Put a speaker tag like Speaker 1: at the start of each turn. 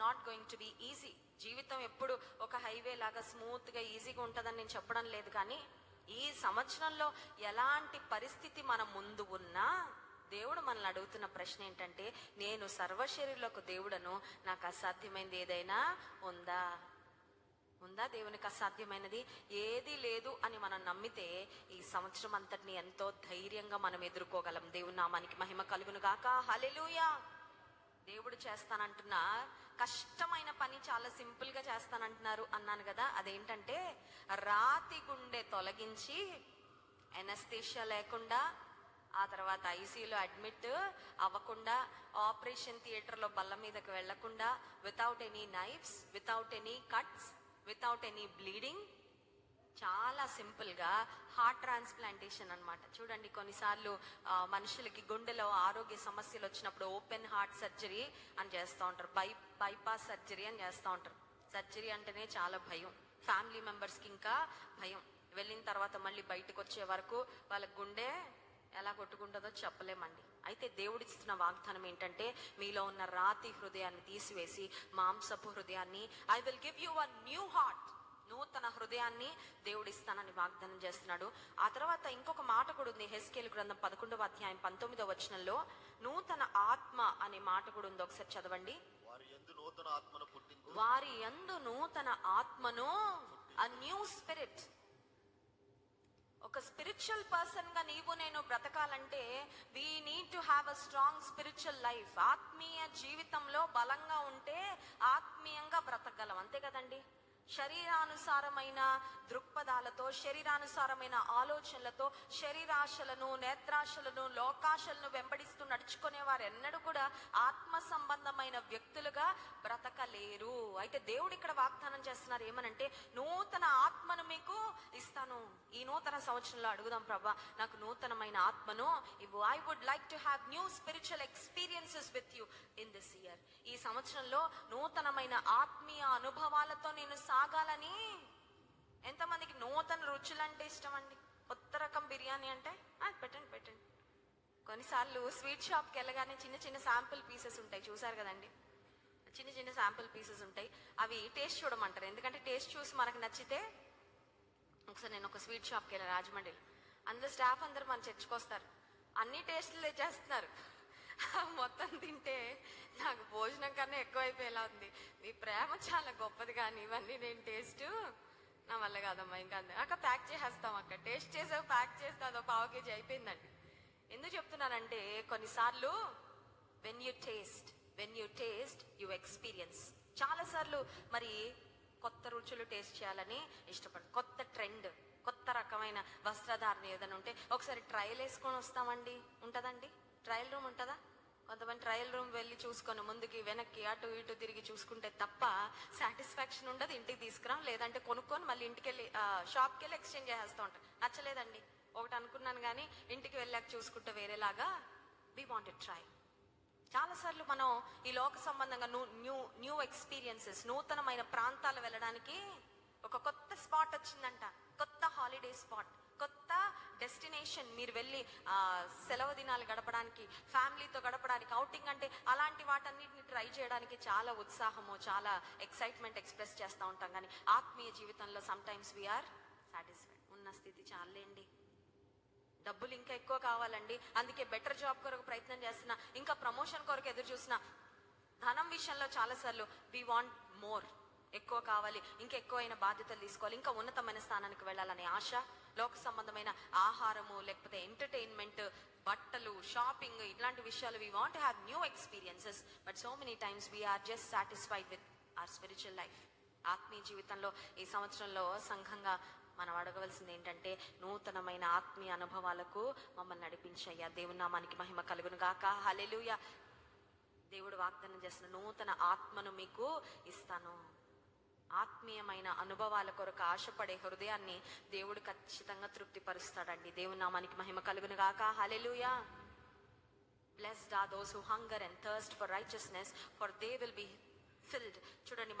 Speaker 1: Not going to be easy జీవితం ఎప్పుడు ఒక హైవే లాగా స్మూత్గా ఈజీగా ఉంటుందని నేను చెప్పడం లేదు కానీ ఈ సంవత్సరంలో ఎలాంటి పరిస్థితి మన ముందు ఉన్నా దేవుడు మనల్ని అడుగుతున్న ప్రశ్న ఏంటంటే నేను సర్వశరీరులకు దేవుడను నాకు అసాధ్యమైనది ఏదైనా ఉందా? ఉందా దేవునికి అసాధ్యమైనది? ఏది లేదు అని మనం నమ్మితే ఈ సంవత్సరం అంతటిని ఎంతో ధైర్యంగా మనం ఎదుర్కోగలం. దేవుని నామానికి మహిమ కలుగును గాక హలెలూయా దేవుడు చేస్తానంటున్నా కష్టమైన పని చాలా సింపుల్గా చేస్తానంటున్నారు అన్నాను కదా. అదేంటంటే రాతి గుండె తొలగించి ఎనస్థేషియా లేకుండా ఆ తర్వాత ఐసీయూలో అడ్మిట్ అవ్వకుండా ఆపరేషన్ థియేటర్లో బల్ల మీదకి వెళ్ళకుండా without any knifes without any cuts without any bleeding చాలా సింపుల్గా హార్ట్ ట్రాన్స్ప్లాంటేషన్ అన్నమాట. చూడండి కొన్నిసార్లు మనుషులకి గుండెలో ఆరోగ్య సమస్యలు వచ్చినప్పుడు ఓపెన్ హార్ట్ సర్జరీ అని చేస్తూ ఉంటారు. బై బైపాస్ సర్జరీ అని చేస్తూ ఉంటారు. సర్జరీ అంటేనే చాలా భయం. ఫ్యామిలీ మెంబర్స్కి ఇంకా భయం. వెళ్ళిన తర్వాత మళ్ళీ బయటకు వచ్చే వరకు వాళ్ళ గుండె ఎలా కొట్టుకుంటుందో చెప్పలేమండి. అయితే దేవుడిస్తున్న వాగ్దానం ఏంటంటే మీలో ఉన్న రాతి హృదయాన్ని తీసివేసి మాంసపు హృదయాన్ని I will give you a new heart నూతన హృదయాన్ని దేవుడిస్తానని వాగ్దానం చేస్తున్నాడు. ఆ తర్వాత ఇంకొక మాట కూడా ఉంది. హెస్కేల్ గ్రంథం పదకొండవ అధ్యాయం పంతొమ్మిదవ వచనంలో నూతన ఆత్మ అనే మాట కూడా ఉంది. ఒకసారి చదవండి.
Speaker 2: వారి ఎందు నూతన ఆత్మను
Speaker 1: అ న్యూ స్పిరిట్ ఒక స్పిరిచువల్ పర్సన్గా నీవు నేను బ్రతకాలంటే we need to have a strong spiritual life ఆత్మీయ జీవితంలో బలంగా ఉంటే ఆత్మీయంగా బ్రతకగలం. అంతే కదండి? శరీరానుసారమైన దృక్పథాలతో శరీరానుసారమైన ఆలోచనలతో శరీరాశలను నేత్రాశలను లోకాశలను వెంబడిస్తూ నడుచుకునే వారెన్నడూ కూడా ఆత్మ సంబంధమైన వ్యక్తులుగా బ్రతకలేరు. అయితే దేవుడు ఇక్కడ వాగ్దానం చేస్తున్నారు ఏమనంటే నూతన ఆత్మను మీకు ఇస్తాను. ఈ నూతన సంవత్సరంలో అడుగుదాం ప్రభా నాకు నూతనమైన ఆత్మను ఇవ్వు. I would like to have new spiritual experiences with you in this year ఈ సంవత్సరంలో నూతనమైన ఆత్మీయ అనుభవాలతో నేను సాగాలని. ఎంతమందికి నూతన రుచులు అంటే ఇష్టం అండి కొత్త రకం బిర్యానీ అంటే? "ఆ, పెట్టండి పెట్టండి. కొన్నిసార్లు స్వీట్ షాప్కి వెళ్ళగానే చిన్న చిన్న శాంపుల్ పీసెస్ ఉంటాయి. చూసారు కదండి? చిన్న చిన్న శాంపుల్ పీసెస్ ఉంటాయి. అవి టేస్ట్ చూడమంటారు. ఎందుకంటే టేస్ట్ చూసి మనకు నచ్చితే ఒకసారి నేను ఒక స్వీట్ షాప్కి వెళ్ళాను రాజమండ్రిలో. అందులో స్టాఫ్ అందరు మన చర్చకు వస్తారు. అన్ని టేస్ట్లు తెచ్చేస్తున్నారు మొత్తం తింటే నాకు భోజనం కన్నా ఎక్కువైపోయేలా ఉంది. మీ ప్రేమ చాలా గొప్పది కానీ ఇవన్నీ నేను టేస్ట్ నా వల్ల కాదమ్మా. ఇంకా అంతే. అక్క ప్యాక్ చేసేస్తాం అక్క. టేస్ట్ చేసావు ప్యాక్ చేస్తే అదో పావు కేజీ అయిపోయిందండి. ఎందుకు చెప్తున్నానంటే కొన్నిసార్లు when you taste when you taste you experience చాలాసార్లు మరి కొత్త రుచులు టేస్ట్ చేయాలని ఇష్టపడు కొత్త ట్రెండ్ కొత్త రకమైన వస్త్రధారణ ఏదైనా ఉంటే ఒకసారి ట్రయల్ వేసుకొని వస్తామండి. ఉంటదండి? ట్రయల్ రూమ్ ఉంటుందా? కొంతమంది ట్రయల్ రూమ్ వెళ్ళి చూసుకొని ముందుకి వెనక్కి అటు ఇటు తిరిగి చూసుకుంటే తప్ప సాటిస్ఫాక్షన్ ఉండదు. ఇంటికి తీసుకురాం. లేదంటే కొనుక్కొని మళ్ళీ ఇంటికి వెళ్ళి షాప్కి వెళ్ళి ఎక్స్చేంజ్ చేసేస్తూ ఉంటాం. నచ్చలేదండి? ఒకటి అనుకున్నాను కానీ ఇంటికి వెళ్ళాక చూసుకుంటే వేరేలాగా వి వాంట్ ట్రై చాలాసార్లు మనం ఈ లోక సంబంధంగా న్యూ న్యూ న్యూ ఎక్స్పీరియన్సెస్ నూతనమైన ప్రాంతాలు వెళ్ళడానికి ఒక కొత్త స్పాట్ వచ్చిందంట. కొత్త హాలిడే స్పాట్ కొత్త డెస్టినేషన్ మీరు వెళ్ళి సెలవు దినాలు గడపడానికి ఫ్యామిలీతో గడపడానికి అవుటింగ్ అంటే అలాంటి వాటన్నిటిని ట్రై చేయడానికి చాలా ఉత్సాహము చాలా ఎక్సైట్మెంట్ ఎక్స్ప్రెస్ చేస్తూ ఉంటాం. కానీ ఆత్మీయ జీవితంలో సమ్ టైమ్స్ వీఆర్ సాటిస్ఫైడ్ ఉన్న స్థితి చాలండి డబ్బులు ఇంకా ఎక్కువ కావాలండి. అందుకే బెటర్ జాబ్ కొరకు ప్రయత్నం చేస్తున్నా. ఇంకా ప్రమోషన్ కొరకు ఎదురు చూస్తున్నా. ధనం విషయంలో చాలాసార్లు వి వాంట్ మోర్ ఎక్కువ కావాలి. ఇంకా ఎక్కువైన బాధ్యతలు తీసుకోవాలి. ఇంకా ఉన్నతమైన స్థానానికి వెళ్ళాలనే ఆశ. లోక సంబంధమైన ఆహారము లేకపోతే ఎంటర్టైన్మెంట్ బట్టలు షాపింగ్ ఇట్లాంటి విషయాలు we want have new experiences but so many times we are just satisfied with our spiritual life ఆత్మీయ జీవితంలో ఈ సంవత్సరంలో సంఘంగా మనం అడగవలసింది ఏంటంటే నూతనమైన ఆత్మీయ అనుభవాలకు మమ్మల్ని నడిపించయ్యా. దేవుని నామానికి మహిమ కలుగును గాక హలెలుయ దేవుడు వాగ్దానం చేసిన నూతన ఆత్మను మీకు ఇస్తాను. ఆత్మీయమైన అనుభవాల కొరకు ఆశపడే హృదయాన్ని దేవుడు ఖచ్చితంగా తృప్తిపరుస్తాడండి. దేవుని నామానికి మహిమ కలుగును గాక hallelujah blessed are those who hunger and thirst for righteousness, for they will be filled చూడండి